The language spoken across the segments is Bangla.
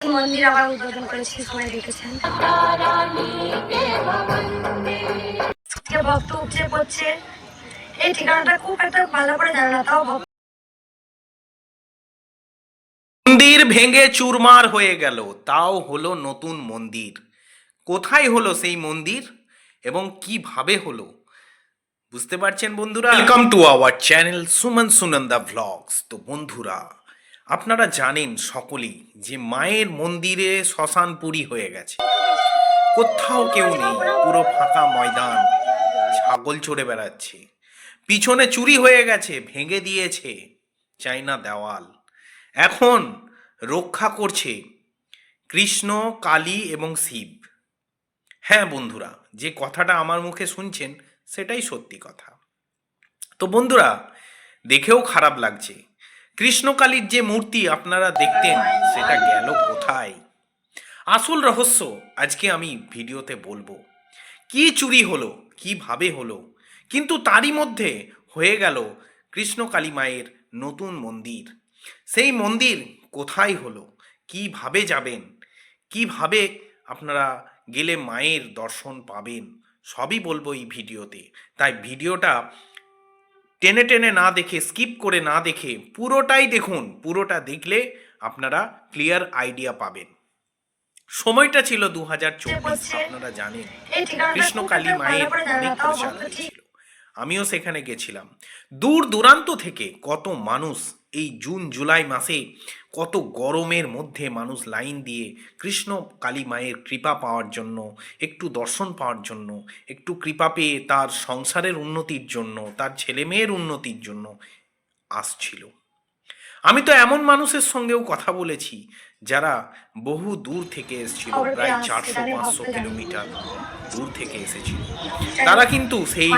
মন্দির আবার উদ্বোধন করেছি সবাই দেখেছেন ভক্ত উপচে পড়ছে। এই ঠিকানাটা খুব একটা ভালো করে জানে না তাও মন্দির ভেঙে চুরমার হয়ে গেল তাও হলো নতুন মন্দির। কোথায় হলো সেই মন্দির এবং কীভাবে হলো? বুঝতে পারছেন বন্ধুরা? Welcome to our channel Suman Sunanda vlogs তো বন্ধুরা আপনারা জানেন সকলেই যে মায়ের মন্দিরে শ্মশান পুরী হয়ে গেছে। কোথাও কেউ নেই, পুরো ফাঁকা ময়দান, ছাগল চড়ে বেড়াচ্ছে, পিছনে চুরি হয়ে গেছে, ভেঙে দিয়েছে চাইনা দেওয়াল। এখন রক্ষা করছে কৃষ্ণ, কালী এবং শিব। হ্যাঁ বন্ধুরা, যে কথাটা আমার মুখে শুনছেন, সেটাই সত্যি কথা। তো বন্ধুরা, দেখেও খারাপ লাগছে। কৃষ্ণকালীর যে মূর্তি আপনারা দেখতেন, সেটা গেল কোথায়? আসল রহস্য আজকে আমি ভিডিওতে বলব। কি চুরি হলো, কীভাবে হলো, কিন্তু তারই মধ্যে হয়ে গেল কৃষ্ণকালী মায়ের নতুন মন্দির। সেই মন্দির কোথায় হলো, কীভাবে যাবেন, কীভাবে আপনারা গেলে মায়ের দর্শন পাবেন, সবই বলব এই ভিডিওতে। তাই ভিডিওটা টেনে টেনে না দেখে স্কিপ করে না দেখে পুরোটাই দেখুন পুরোটা দেখলে আপনারা ক্লিয়ার আইডিয়া পাবেন। সময়টা ছিল দু হাজার চব্বিশ আপনারা জানেন এই ঠিকানাটা কৃষ্ণ খুব কালী একটা ভালো মায়ের অনেক প্রচার হয়েছিল আমিও সেখানে গেছিলাম। দূর দূরান্ত থেকে কত মানুষ এই জুন জুলাই মাসে কত গরমের মধ্যে মানুষ লাইন দিয়ে কৃষ্ণ কালী মায়ের কৃপা পাওয়ার জন্য একটু দর্শন পাওয়ার জন্য একটু কৃপা পেয়ে তার সংসারের উন্নতির জন্য তার ছেলে মেয়ের উন্নতির জন্য আসছিল। আমি তো এমন মানুষের সঙ্গেও কথা বলেছি যারা বহু দূর থেকে এসেছিল প্রায় চারশো পাঁচশো কিলোমিটার দূর থেকে এসেছিল। তারা কিন্তু সেই।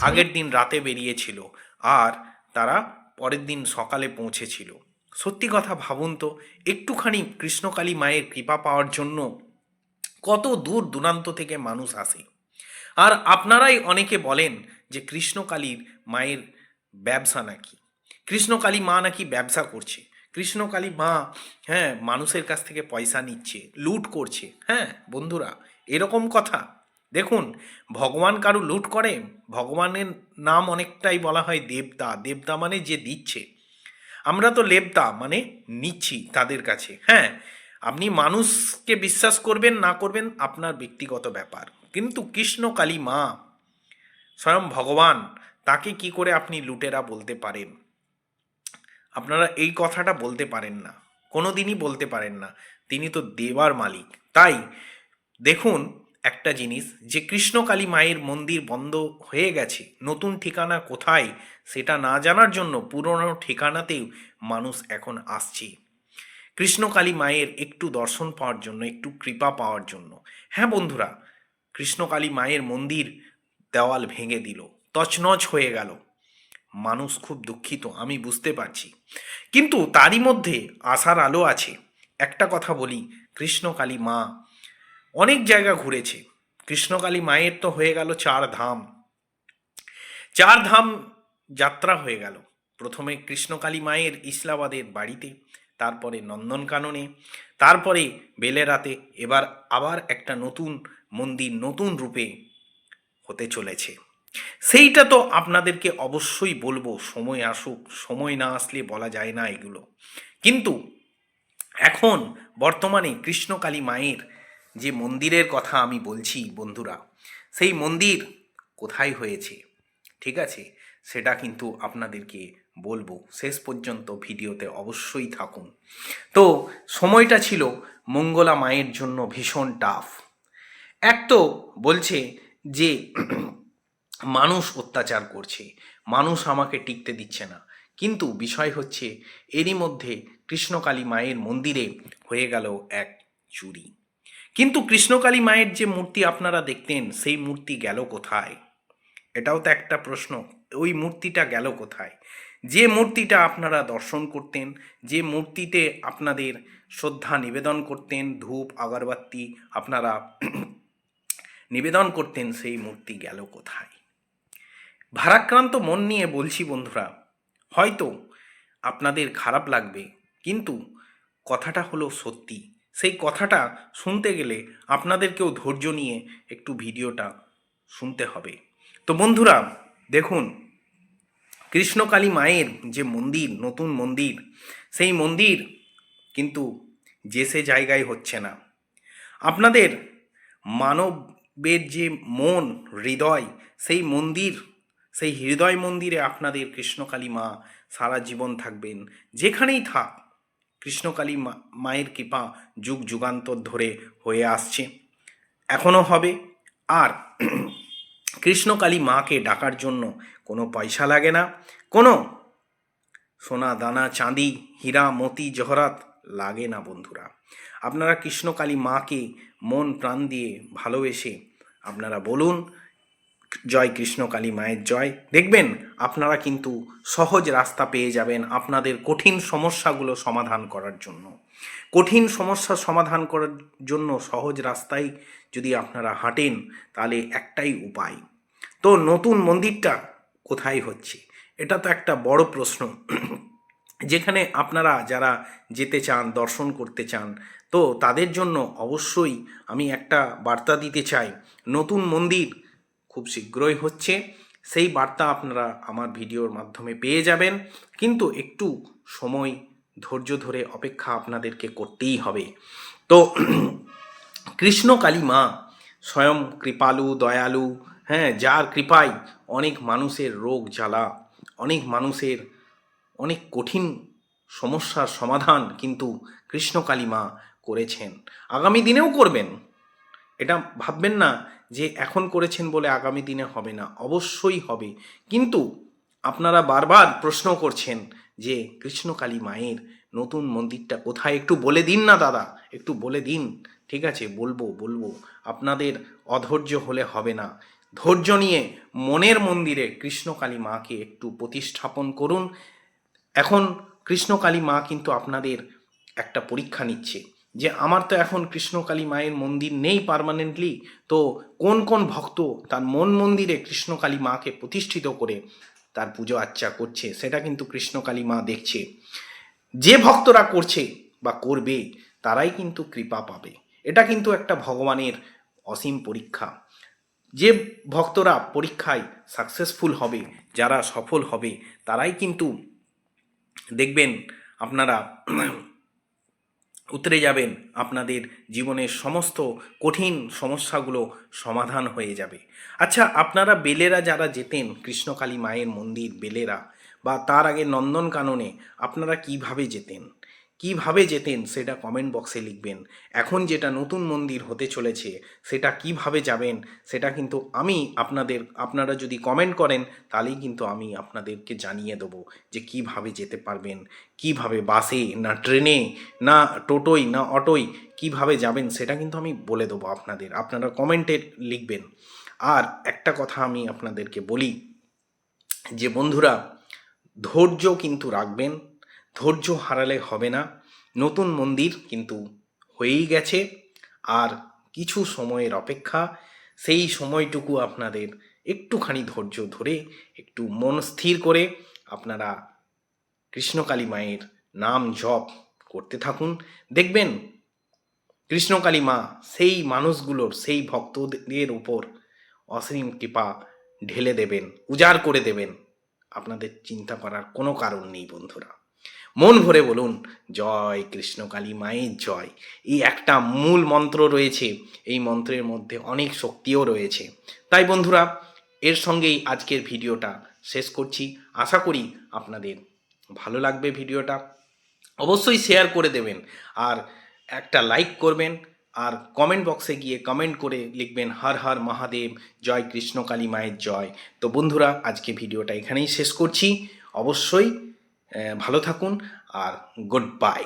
আগের দিন রাতে বেরিয়েছিল। আর তারা পরের দিন সকালে পৌঁছেছিল। সত্যি কথা ভাবুন তো, একটুখানি কৃষ্ণকালী মায়ের কৃপা পাওয়ার জন্য কত দূর দূরান্ত থেকে মানুষ আসে। আর আপনারাই অনেকে বলেন যে কৃষ্ণকালীর মায়ের ব্যবসা নাকি? কৃষ্ণকালী মা নাকি ব্যবসা করছে? কৃষ্ণকালী মা হ্যাঁ মানুষের কাছ থেকে পয়সা নিচ্ছে, লুট করছে হ্যাঁ বন্ধুরা, এরকম কথা। দেখুন, ভগবান কারু লুট করে, ভগবানের নাম অনেকটাই বলা হয় দেবতা। দেবতা মানে যে দিচ্ছে। আমরা তো লেবদা মানে নিচ্ছি তাদের কাছে। হ্যাঁ আপনি মানুষকে বিশ্বাস করবেন, না করবেন, আপনার ব্যক্তিগত ব্যাপার। কিন্তু কৃষ্ণ কালী মা, স্বয়ং ভগবান, তাকে কি করে আপনি লুটেরা বলতে পারেন? আপনারা এই কথাটা বলতে পারেন না। কোনো দিনই বলতে পারেন না। তিনি তো দেবার মালিক। তাই, দেখুন একটা জিনিস, যে কৃষ্ণকালী মায়ের মন্দির বন্ধ হয়ে গেছে, নতুন ঠিকানা কোথায় সেটা না জানার জন্য পুরনো ঠিকানাতেও মানুষ এখন আসছে। কৃষ্ণকালী মায়ের একটু দর্শন পাওয়ার জন্য, একটু কৃপা পাওয়ার জন্য। হ্যাঁ বন্ধুরা, কৃষ্ণকালী মায়ের মন্দির দেওয়াল ভেঙে দিল, তছনছ হয়ে গেল। মানুষ খুব দুঃখিত, আমি বুঝতে পারছি। কিন্তু তারই মধ্যে আশার আলো আছে। একটা কথা বলি, কৃষ্ণকালী মা অনেক জায়গা ঘুরেছে। কৃষ্ণকালী মায়ের তো হয়ে গেল চার ধাম। চার ধাম যাত্রা হয়ে গেল। প্রথমে কৃষ্ণকালী মায়ের ইসলাবাদের বাড়িতে, তারপরে নন্দনকাননে, তারপরে বেলেরাতে, এবার আবার একটা নতুন মন্দির নতুন রূপে হতে চলেছে। সেইটা তো আপনাদেরকে অবশ্যই বলব, সময় আসুক, সময় না আসলে বলা যায় না এগুলো। কিন্তু এখন বর্তমানে কৃষ্ণকালী মায়ের যে মন্দিরের কথা আমি বলছি, বন্ধুরা, সেই মন্দির কোথায় হয়েছে? ঠিক আছে? সেটা কিন্তু আপনাদেরকে বলব। শেষ পর্যন্ত ভিডিওতে অবশ্যই থাকুন। তো, সময়টা ছিল মঙ্গলা মায়ের জন্য ভীষণ টাফ এক তো বলছে যে মানুষ অত্যাচার করছে, মানুষ আমাকে টিকতে দিচ্ছে না। কিন্তু বিষয় হচ্ছে, এরই মধ্যে কৃষ্ণকালী মায়ের মন্দিরে হয়ে গেল এক চুরি। কিন্তু কৃষ্ণকালী মায়ের যে মূর্তি আপনারা দেখতেন, সেই মূর্তি গেল কোথায়? এটাও তো একটা প্রশ্ন, ওই মূর্তিটা গেল কোথায়? যে মূর্তিটা আপনারা দর্শন করতেন, যে মূর্তিতে আপনাদের শ্রদ্ধা নিবেদন করতেন, ধূপ, আগরবাতি আপনারা নিবেদন করতেন, সেই মূর্তি গেল কোথায়? ভারাক্রান্ত মন নিয়ে বলছি বন্ধুরা, হয়তো আপনাদের খারাপ লাগবে, কিন্তু কথাটা হলো সত্যি। সেই কথাটা শুনতে গেলে আপনাদেরকেও ধৈর্য নিয়ে একটু ভিডিওটা শুনতে হবে। তো বন্ধুরা, দেখুন, কৃষ্ণকালী মায়ের যে মন্দির, নতুন মন্দির, সেই মন্দির কিন্তু যে সে জায়গায় হচ্ছে না। আপনাদের মানবের যে মন, হৃদয়, সেই মন্দির, সেই হৃদয় মন্দিরে আপনাদের কৃষ্ণকালী মা সারা জীবন থাকবেন। যেখানেই থাক কৃষ্ণকালী মায়ের কৃপা যুগ যুগান্তর ধরে হয়ে আসছে। এখনও হবে। আর কৃষ্ণকালী মাকে ডাকার জন্য কোনো পয়সা লাগে না। কোনো সোনা, দানা, চাঁদি, হীরা, মতি, জহরাত লাগে না বন্ধুরা। আপনারা কৃষ্ণকালী মাকে মন প্রাণ দিয়ে ভালোবেসে আপনারা বলুন জয় কৃষ্ণকালী মায়ের জয়। দেখবেন, আপনারা কিন্তু সহজ রাস্তা পেয়ে যাবেন আপনাদের কঠিন সমস্যাগুলো সমাধান করার জন্য। কঠিন সমস্যার সমাধান করার জন্য সহজ রাস্তায় যদি আপনারা হাঁটেন, তাহলে একটাই উপায়। তো নতুন মন্দিরটা কোথায় হচ্ছে? এটা তো একটা বড় প্রশ্ন। যেখানে আপনারা যারা যেতে চান, দর্শন করতে চান, তো তাদের জন্য অবশ্যই আমি একটা বার্তা দিতে চাই। নতুন মন্দির খুব শীঘ্রই হচ্ছে। সেই বার্তা আপনারা আমার ভিডিওর মাধ্যমে পেয়ে যাবেন। কিন্তু একটু সময়, ধৈর্য ধরে অপেক্ষা আপনাদেরকে করতেই হবে। তো কৃষ্ণ কালী মা স্বয়ং কৃপালু, দয়ালু হ্যাঁ যার কৃপায় অনেক মানুষের রোগ জ্বালা, অনেক মানুষের অনেক কঠিন সমস্যার সমাধান কিন্তু কৃষ্ণকালী মা করেছেন। আগামী দিনেও করবেন। এটা ভাববেন না যে এখন করেছেন বলে আগামী দিনে হবে না, অবশ্যই হবে। কিন্তু আপনারা বারবার প্রশ্ন করছেন যে কৃষ্ণকালী মায়ের নতুন মন্দিরটা কোথায়? একটু বলে দিন না দাদা, একটু বলে দিন। ঠিক আছে, বলব বলব। আপনাদের অধৈর্য হলে হবে না। ধৈর্য নিয়ে মনের মন্দিরে কৃষ্ণকালী মাকে একটু প্রতিষ্ঠাপন করুন। এখন কৃষ্ণকালী মা কিন্তু আপনাদের একটা পরীক্ষা নিচ্ছে। যে আমার তো এখন কৃষ্ণকালী মায়ের মন্দির নেই পার্মানেন্টলি তো কোন কোন ভক্ত তার মন মন্দিরে কৃষ্ণকালী মাকে প্রতিষ্ঠিত করে তার পুজো আর্চা করছে, সেটা কিন্তু কৃষ্ণকালী মা দেখছে। যে ভক্তরা করছে বা করবে, তারাই কিন্তু কৃপা পাবে। এটা কিন্তু একটা ভগবানের অসীম পরীক্ষা। যে ভক্তরা পরীক্ষায় সাকসেসফুল হবে, যারা সফল হবে, তারাই কিন্তু দেখবেন আপনারা উতরে যাবেন, আপনাদের জীবনের সমস্ত কঠিন সমস্যাগুলো সমাধান হয়ে যাবে। আচ্ছা আপনারা বেলেরা যারা যেতেন, কৃষ্ণকালী মায়ের মন্দির, বেলেরা, বা তার আগে নন্দনকাননে, আপনারা কীভাবে যেতেন? কীভাবে যেতেন সেটা কমেন্ট বক্সে লিখবেন। এখন যেটা নতুন মন্দির হতে চলেছে, সেটা কীভাবে যাবেন, সেটা কিন্তু আমি আপনাদের, আপনারা যদি কমেন্ট করেন, তাহলেই কিন্তু আমি আপনাদেরকে জানিয়ে দেবো যে কীভাবে যেতে পারবেন, কীভাবে বাসে না ট্রেনে না টোটোই না অটোই কীভাবে যাবেন, সেটা কিন্তু আমি বলে দেবো আপনাদের। আপনারা কমেন্টে লিখবেন। আর একটা কথা আমি আপনাদেরকে বলি, যে বন্ধুরা, ধৈর্য কিন্তু রাখবেন ধৈর্য হারালে হবে না। নতুন মন্দির কিন্তু হয়েই গেছে। আর কিছু সময়ের অপেক্ষা, সেই সময়টুকু আপনাদের একটুখানি ধৈর্য ধরে, একটু মন স্থির করে আপনারা কৃষ্ণকালী মায়ের নাম জপ করতে থাকুন। দেখবেন কৃষ্ণকালী মা সেই মানুষগুলোর, সেই ভক্তদের উপর অসীম কৃপা ঢেলে দেবেন, উজাড় করে দেবেন। আপনাদের চিন্তা করার কোনো কারণ নেই বন্ধুরা। মন ভরে বলুন, জয় কৃষ্ণকালী মায়ের জয়। এই একটা মূল মন্ত্র রয়েছে, এই মন্ত্রের মধ্যে অনেক শক্তিও রয়েছে। তাই বন্ধুরা, এর সঙ্গেই আজকের ভিডিওটা শেষ করছি। আশা করি আপনাদের ভালো লাগবে ভিডিওটা। অবশ্যই শেয়ার করে দেবেন আর একটা লাইক করবেন আর কমেন্ট বক্সে গিয়ে কমেন্ট করে লিখবেন, হর হর মহাদেব, জয় কৃষ্ণকালী মায়ের জয়। তো বন্ধুরা, আজকে ভিডিওটা এখানেই শেষ করছি। অবশ্যই ভালো থাকুন আর গুড বাই